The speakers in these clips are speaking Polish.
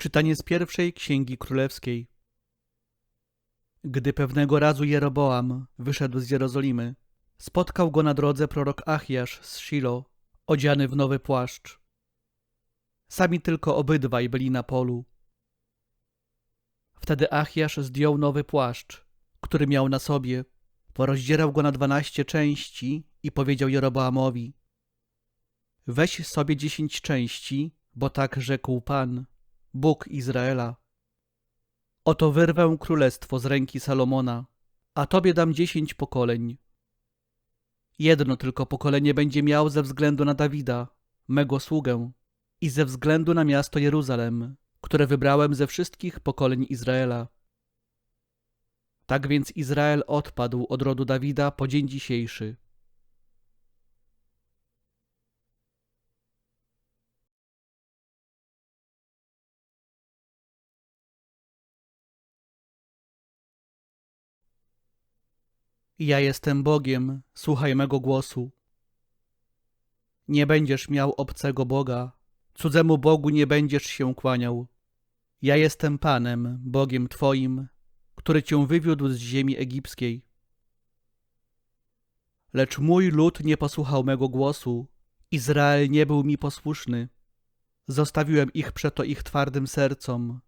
Czytanie z pierwszej księgi królewskiej. Gdy pewnego razu Jeroboam wyszedł z Jerozolimy, spotkał go na drodze prorok Achiasz z Shilo, odziany w nowy płaszcz. Sami tylko obydwaj byli na polu. Wtedy Achiasz zdjął nowy płaszcz, który miał na sobie, porozdzierał go na dwanaście części i powiedział Jeroboamowi: Weź sobie dziesięć części, bo tak rzekł Pan, Bóg Izraela. Oto wyrwę królestwo z ręki Salomona, a tobie dam dziesięć pokoleń. Jedno tylko pokolenie będzie miał ze względu na Dawida, mego sługę, i ze względu na miasto Jeruzalem, które wybrałem ze wszystkich pokoleń Izraela. Tak więc Izrael odpadł od rodu Dawida po dzień dzisiejszy. Ja jestem Bogiem, słuchaj mego głosu. Nie będziesz miał obcego Boga, cudzemu Bogu nie będziesz się kłaniał. Ja jestem Panem, Bogiem Twoim, który Cię wywiódł z ziemi egipskiej. Lecz mój lud nie posłuchał mego głosu, Izrael nie był mi posłuszny. Zostawiłem ich przeto ich twardym sercom.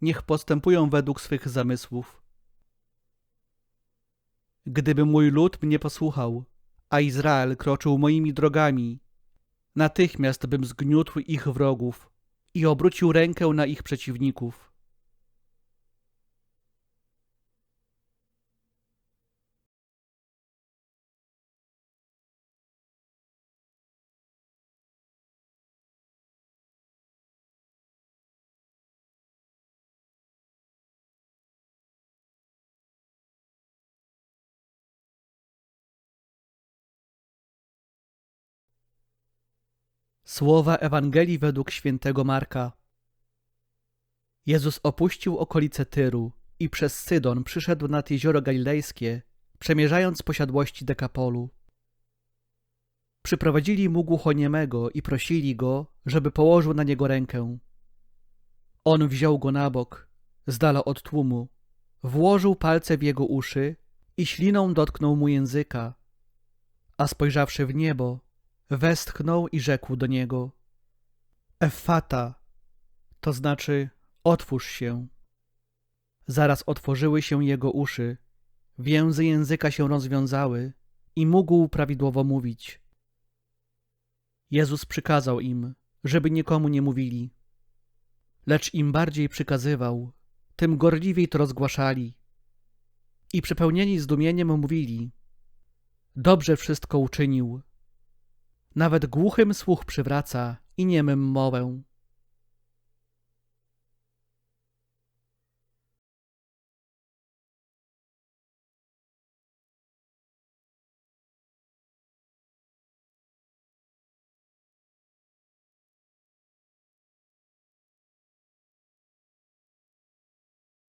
Niech postępują według swych zamysłów. Gdyby mój lud mnie posłuchał, a Izrael kroczył moimi drogami, natychmiast bym zgniótł ich wrogów i obrócił rękę na ich przeciwników. Słowa Ewangelii według świętego Marka. Jezus opuścił okolice Tyru i przez Sydon przyszedł nad jezioro galilejskie, przemierzając posiadłości Dekapolu. Przyprowadzili mu głuchoniemego i prosili go, żeby położył na niego rękę. On wziął go na bok, z dala od tłumu, włożył palce w jego uszy i śliną dotknął mu języka, a spojrzawszy w niebo, westchnął i rzekł do niego: Effata, to znaczy otwórz się. Zaraz otworzyły się jego uszy, więzy języka się rozwiązały i mógł prawidłowo mówić. Jezus przykazał im, żeby nikomu nie mówili. Lecz im bardziej przykazywał, tym gorliwiej to rozgłaszali. I przepełnieni zdumieniem mówili: Dobrze wszystko uczynił. Nawet głuchym słuch przywraca i niemym mowę.